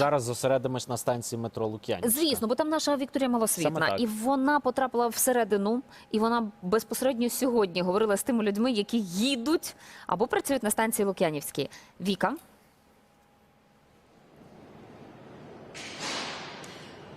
зараз зосередимось на станції метро Лук'янівська. Звісно, бо там наша Вікторія Саме Малосвітна, так. і вона потрапила всередину, і вона безпосередньо сьогодні говорила з тими людьми, які їдуть або працюють на станції Лук'янівській. Віка.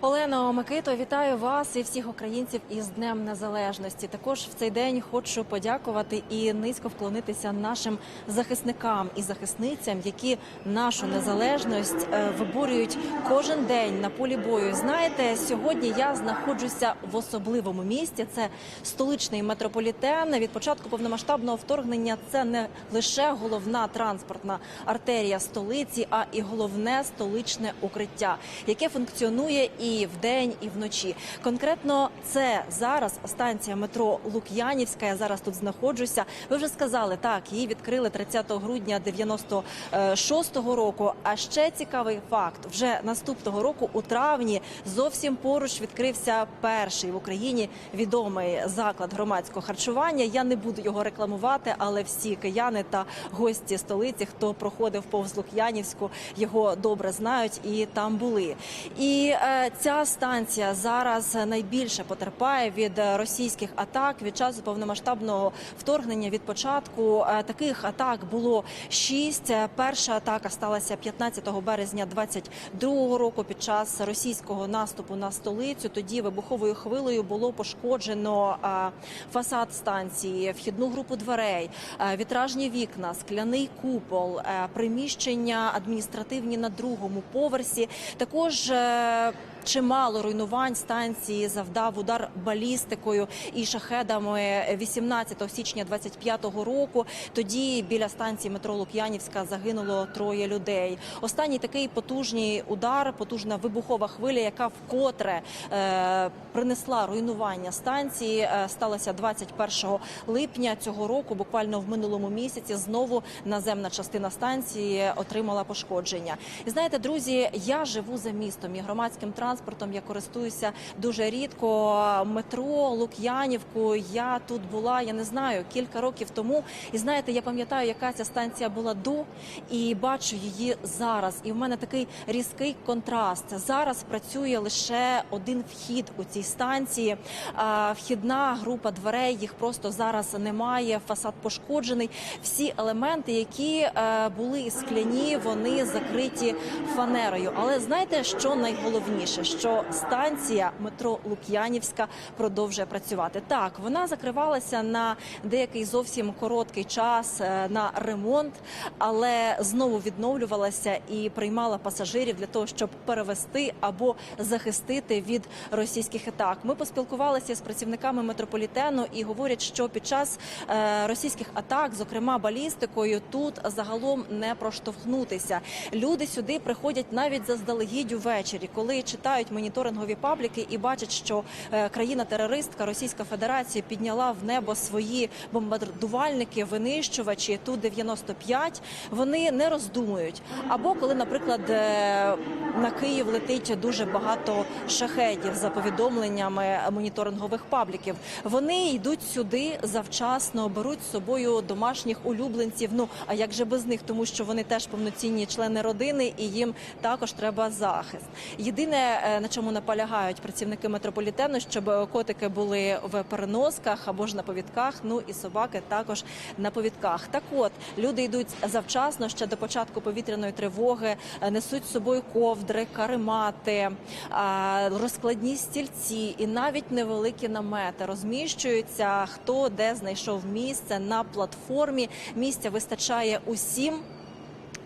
Олено Микито, вітаю вас і всіх українців із Днем Незалежності. Також в цей день хочу подякувати і низько вклонитися нашим захисникам і захисницям, які нашу незалежність е, виборюють кожен день на полі бою. Знаєте, сьогодні я знаходжуся в особливому місці. Це столичний метрополітен. Від початку повномасштабного вторгнення це не лише головна транспортна артерія столиці, а і головне столичне укриття, яке функціонує і вдень, і вночі. Конкретно це зараз станція метро Лук'янівська. Я зараз тут знаходжуся. Ви вже сказали, так її відкрили 30 грудня 96-го року. А ще цікавий факт: вже наступного року, у травні, зовсім поруч відкрився перший в Україні відомий заклад громадського харчування. Я не буду його рекламувати, але всі кияни та гості столиці, хто проходив повз Лук'янівську, його добре знають і там були. І е, ця станція зараз найбільше потерпає від російських атак від часу повномасштабного вторгнення. Від початку е, таких атак було шість. Перша атака сталася 15 березня 22 року під час російського наступу на столицю. Тоді вибуховою хвилею було пошкоджено е, фасад станції, вхідну групу дверей, е, вітражні вікна, скляний купол, приміщення адміністративні на другому поверсі. Також чимало руйнувань станції завдав удар балістикою і шахедами 18 січня 25-го року. Тоді біля станції метро Лук'янівська загинуло троє людей. Останній такий потужний удар, потужна вибухова хвиля, яка вкотре е, принесла руйнування станції, е, сталося 21 липня цього року. Буквально в минулому місяці знову наземна частина станції отримала пошкодження. І знаєте, друзі, я живу за містом і громадським транспортом. Я користуюся дуже рідко метро, Лук'янівку. Я тут була, я не знаю, кілька років тому. І знаєте, я пам'ятаю, яка ця станція була до, і бачу її зараз. І в мене такий різкий контраст. Зараз працює лише один вхід у цій станції. Вхідна група дверей їх просто зараз немає. Фасад пошкоджений. Всі елементи, які е, були скляні, вони закриті фанерою. Але знаєте, що найголовніше? Що станція метро Лук'янівська продовжує працювати. Так, вона закривалася на деякий зовсім короткий час е, на ремонт, але знову відновлювалася і приймала пасажирів для того, щоб перевести або захистити від російських атак. Ми поспілкувалися з працівниками метрополітену і говорять, що під час е, російських атак, зокрема балістикою, тут загалом не проштовхнутися. Люди сюди приходять навіть заздалегідь увечері, коли читають моніторингові пабліки і бачать, що е, країна-терористка Російська Федерація підняла в небо свої бомбардувальники, винищувачі ту 95 Вони не роздумують. Або коли, наприклад, е, на Київ летить дуже багато шахедів за повідомленнями моніторингових пабліків. Вони йдуть сюди завчасно, беруть з собою домашніх улюбленців. Ну а як же без них, тому що вони теж повноцінні члени родини, і їм також треба захист. Єдине, на чому наполягають працівники метрополітену, щоб котики були в переносках або ж на повідках. Ну і собаки також на повідках. Так, от люди йдуть завчасно ще до початку повітряної тривоги, е, несуть з собою ковдри, каремати, розкладні стільці і навіть невеликі намети розміщуються. Хто де знайшов місце на платформі. Місця вистачає усім.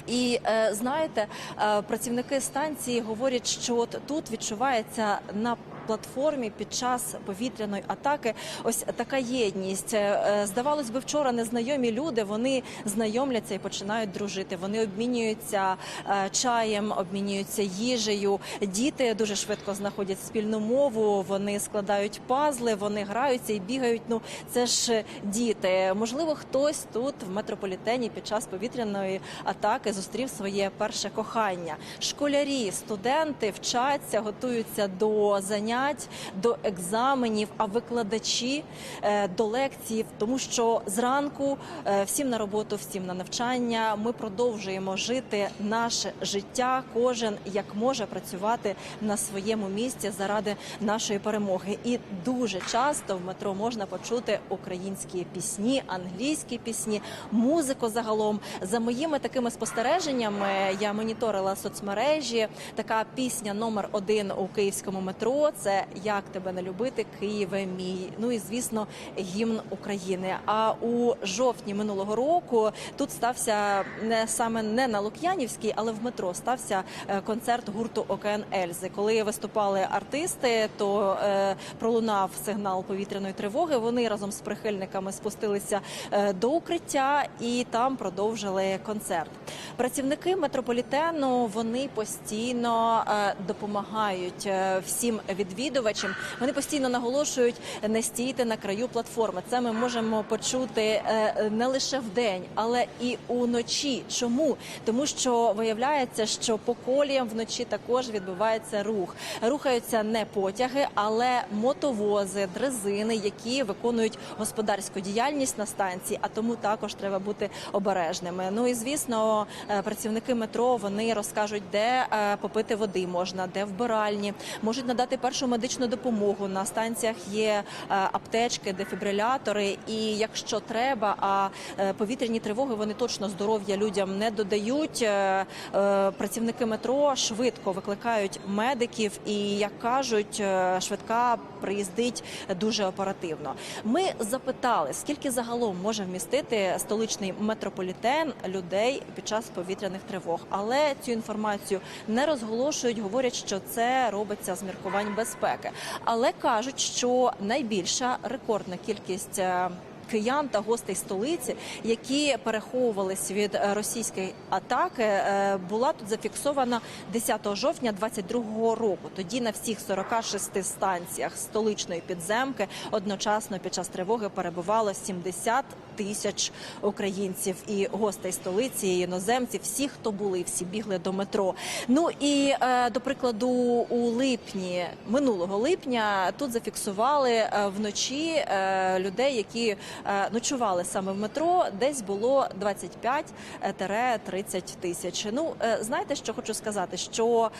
І е, знаєте, е, працівники станції говорять, що от тут відчувається на платформі під час повітряної атаки ось така єдність. Е, Здавалось би, вчора незнайомі люди вони знайомляться і починають дружити. Вони обмінюються е, чаєм, обмінюються їжею. Діти дуже швидко знаходять спільну мову. Вони складають пазли, вони граються і бігають. Ну це ж діти. Можливо, хтось тут в метрополітені під час повітряної атаки зустрів своє перше кохання. Школярі, студенти вчаться, готуються до занять занять, до екзаменів, а викладачі е, до лекцій, тому що зранку е, всім на роботу, всім на навчання. Ми продовжуємо жити наше життя. Кожен як може працювати на своєму місці заради нашої перемоги. І дуже часто в метро можна почути українські пісні, англійські пісні, музику загалом. За моїми такими спостереженнями я моніторила соцмережі. Така пісня номер один у київському метро. Це як тебе не любити, Києве мій. Ну і звісно, гімн України. А у жовтні минулого року тут стався не саме не на Лук'янівській, але в метро стався е, концерт гурту ОКН Ельзи. Коли виступали артисти, то е, пролунав сигнал повітряної тривоги. Вони разом з прихильниками спустилися е, до укриття і там продовжили концерт. Працівники метрополітену вони постійно е, допомагають е, всім відвідувачам. Вони постійно наголошують не стійте на краю платформи. Це ми можемо почути е, не лише вдень, але і уночі. Чому? Тому що виявляється, що по коліям вночі також відбувається рух. Рухаються не потяги, але мотовози, дрезини, які виконують господарську діяльність на станції. А тому також треба бути обережними. Ну і звісно, працівники метро вони розкажуть, де е, попити води можна, де вбиральні, можуть надати першу медичну допомогу. На станціях є е, аптечки, дефібрилятори. І якщо треба, а е, повітряні тривоги вони точно здоров'я людям не додають. Е, е, Працівники метро швидко викликають медиків, і як кажуть, е, швидка приїздить дуже оперативно. Ми запитали, скільки загалом може вмістити столичний метрополітен людей під час повітряних тривог, але цю інформацію не розголошують. Говорять, що це робиться з міркувань безпеки, але кажуть, що найбільша рекордна кількість. е, Киян та гостей столиці, які переховувались від російської атаки, е, була тут зафіксована 10 жовтня 22 року. Тоді на всіх 46 станціях столичної підземки одночасно під час тривоги перебувало 70 тисяч українців і гостей столиці, і іноземців. Всі, хто були, всі бігли до метро. Ну і е, до прикладу, у липні минулого липня тут зафіксували е, вночі е, людей, які ночували саме в метро. Десь було 25-30 тисяч. Ну знаєте, що хочу сказати, що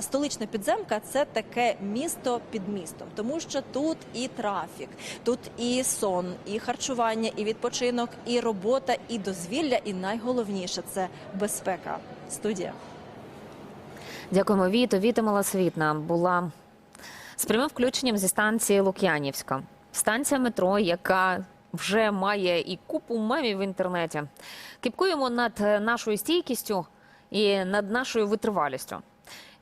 столична підземка це таке місто під містом, тому що тут і трафік, тут і сон, і харчування, і відпочинок, і робота, і дозвілля, і найголовніше це безпека. Студія. Дякуємо, Віто. Віта Малосвітна була з прямим включенням зі станції Лук'янівська. Станція метро, яка вже має і купу мемів в інтернеті. Кіпкуємо над е, нашою стійкістю і над нашою витривалістю.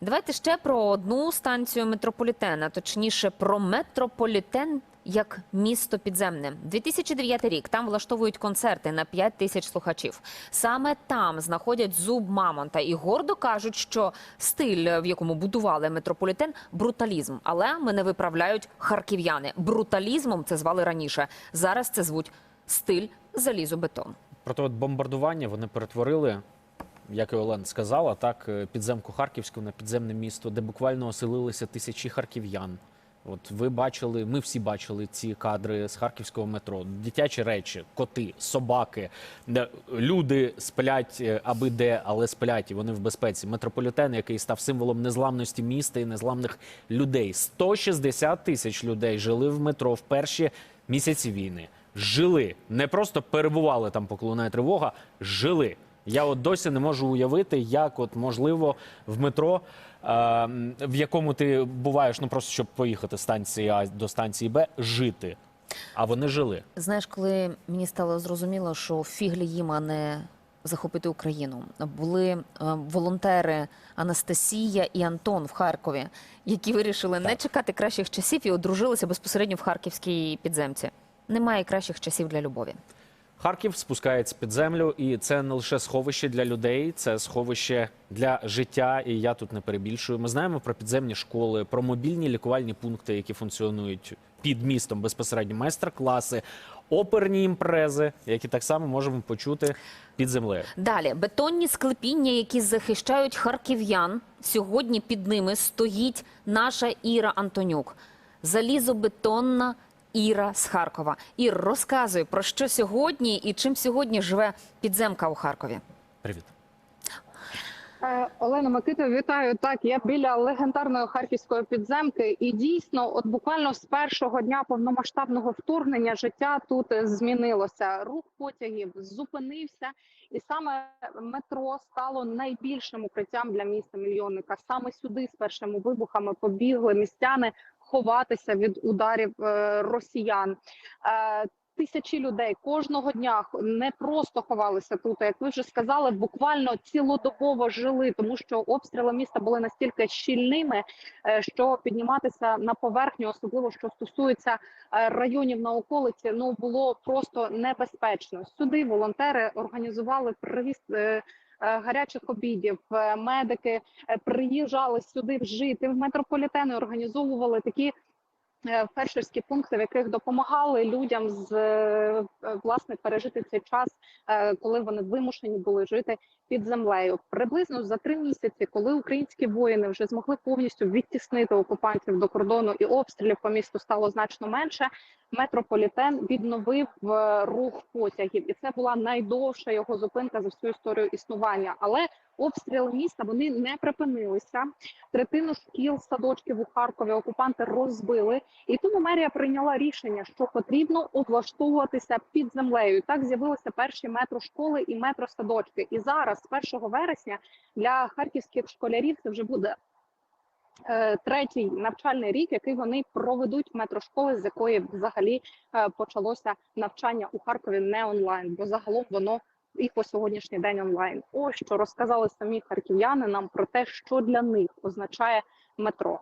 Давайте ще про одну станцію метрополітена, точніше про метрополітен як місто підземне. 2009 рік там влаштовують концерти на 5 тисяч слухачів. Саме там знаходять зуб мамонта і гордо кажуть, що стиль, в якому будували метрополітен, бруталізм. Але мене виправляють харків'яни. Бруталізмом це звали раніше. Зараз це звуть стиль залізобетон. Проте от бомбардування вони перетворили, як і Олен сказала, так е, підземку Харківську на підземне місто, де буквально оселилися тисячі харків'ян. От ви бачили, ми всі бачили ці кадри з харківського метро. Дитячі речі, коти, собаки, люди сплять е, аби де, але сплять і вони в безпеці. Метрополітен, який став символом незламності міста і незламних людей. 160 тисяч людей жили в метро в перші місяці війни. Жили, не просто перебували там, поки лунає тривога, жили. Я от досі не можу уявити, як от можливо в метро, в якому ти буваєш, ну просто щоб поїхати з станції А до станції Б, жити. А вони жили. Знаєш, коли мені стало зрозуміло, що фіглі їм, а не захопити Україну, були е, волонтери Анастасія і Антон в Харкові, які вирішили не чекати кращих часів і одружилися безпосередньо в харківській підземці. Немає кращих часів для любові. Харків спускається під землю, і це не лише сховище для людей, це сховище для життя. І я тут не перебільшую. Ми знаємо про підземні школи, про мобільні лікувальні пункти, які функціонують під містом безпосередньо майстер-класи. оперні імпрези, які так само можемо почути під землею. Далі бетонні склепіння, які захищають харків'ян. Сьогодні під ними стоїть наша Іра Антонюк, залізобетонна Іра з Харкова. Ір, розказуй про що сьогодні і чим сьогодні живе підземка у Харкові. Привіт. Е, Олена Микита, вітаю. Так, я біля легендарної харківської підземки, і дійсно, от буквально з першого дня повномасштабного вторгнення життя тут змінилося. Рух потягів зупинився, і саме метро стало найбільшим укриттям для міста мільйонника. Саме сюди з першими вибухами побігли містяни ховатися від ударів е, росіян. Е, Тисячі людей кожного дня не просто ховалися тут. Як ви вже сказали, буквально цілодобово жили, тому що обстріли міста були настільки щільними, е, що підніматися на поверхню, особливо що стосується районів на околиці, ну було просто небезпечно. Сюди волонтери організували привіз. Е, Гарячих обідів, Е, медики е, приїжджали сюди вжити. В метрополітени, організовували такі фельдшерські пункти, в яких допомагали людям з е, е, власне пережити цей час, е, коли вони вимушені були жити під землею. Приблизно за три місяці, коли українські воїни вже змогли повністю відтіснити окупантів до кордону і обстрілів по місту стало значно менше. Метрополітен відновив е, рух потягів, і це була найдовша його зупинка за всю історію існування. Але обстріли міста вони не припинилися. Третину шкіл, садочків у Харкові окупанти розбили, і тому мерія прийняла рішення, що потрібно облаштовуватися під землею. Так з'явилися перші метрошколи і метросадочки. І зараз, з 1 вересня, для харківських школярів це вже буде. е, Третій навчальний рік, який вони проведуть в метрошколи, з якої взагалі е, почалося навчання у Харкові не онлайн, бо загалом воно і по сьогоднішній день онлайн. Ось що розказали самі харків'яни нам про те, що для них означає метро.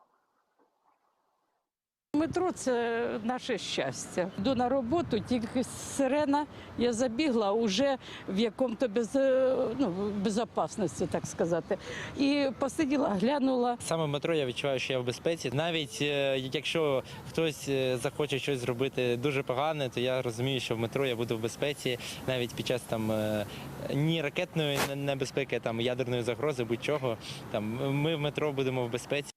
Метро це наше щастя. Йду на роботу, тільки сирена. Я забігла вже в якому-то без, е, ну, безопасності, так сказати. І посиділа, глянула. Саме в метро я відчуваю, що я в безпеці. Навіть е, якщо хтось е, захоче щось зробити дуже погане, то я розумію, що в метро я буду в безпеці навіть під час там ні ракетної небезпеки, там ядерної загрози, будь-чого. Там ми в метро будемо в безпеці.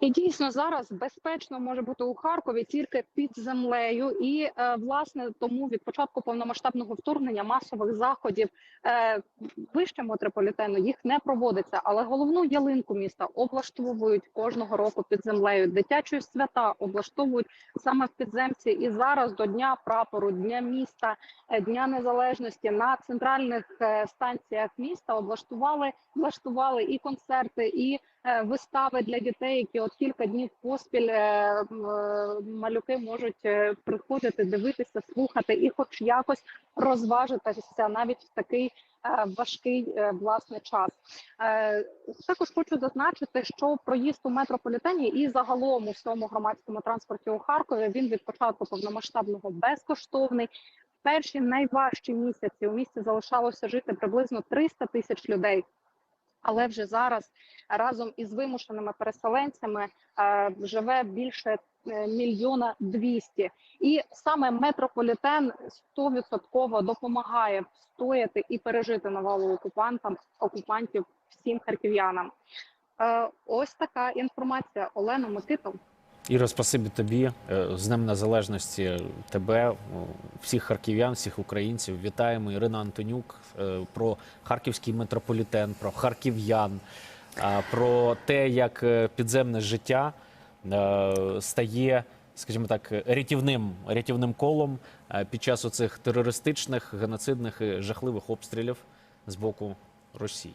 І дійсно зараз безпечно може бути у Харкові тільки під землею, і е, власне тому від початку повномасштабного вторгнення масових заходів е, вище метрополітену їх не проводиться. Але головну ялинку міста облаштовують кожного року під землею. Дитячі свята облаштовують саме в підземці. І зараз до дня прапору, дня міста, е, дня незалежності на центральних станціях міста облаштували влаштували і концерти, і вистави для дітей, які от кілька днів поспіль е, е, малюки можуть е, приходити, дивитися, слухати і, хоч якось розважитися навіть в такий е, важкий е, власне час. Е, Також хочу зазначити, що проїзд у метрополітені і загалом у всьому громадському транспорті у Харкові він від початку повномасштабного безкоштовний. Перші найважчі місяці у місті залишалося жити приблизно 300 тисяч людей. Але вже зараз разом із вимушеними переселенцями е, живе більше е, мільйона двісті, і саме метрополітен стовідсотково допомагає встояти і пережити навалу окупантам окупантів всім харків'янам. Е, ось така інформація. Олена Микитов. Іро, спасибі тобі Е, з Днем Незалежності тебе, всіх харків'ян, всіх українців. Вітаємо Ірина Антонюк е, про харківський метрополітен, про харків'ян, про те, як е, підземне життя е, стає, скажімо так, рятівним, рятівним колом е, під час оцих терористичних, геноцидних і жахливих обстрілів з боку Росії.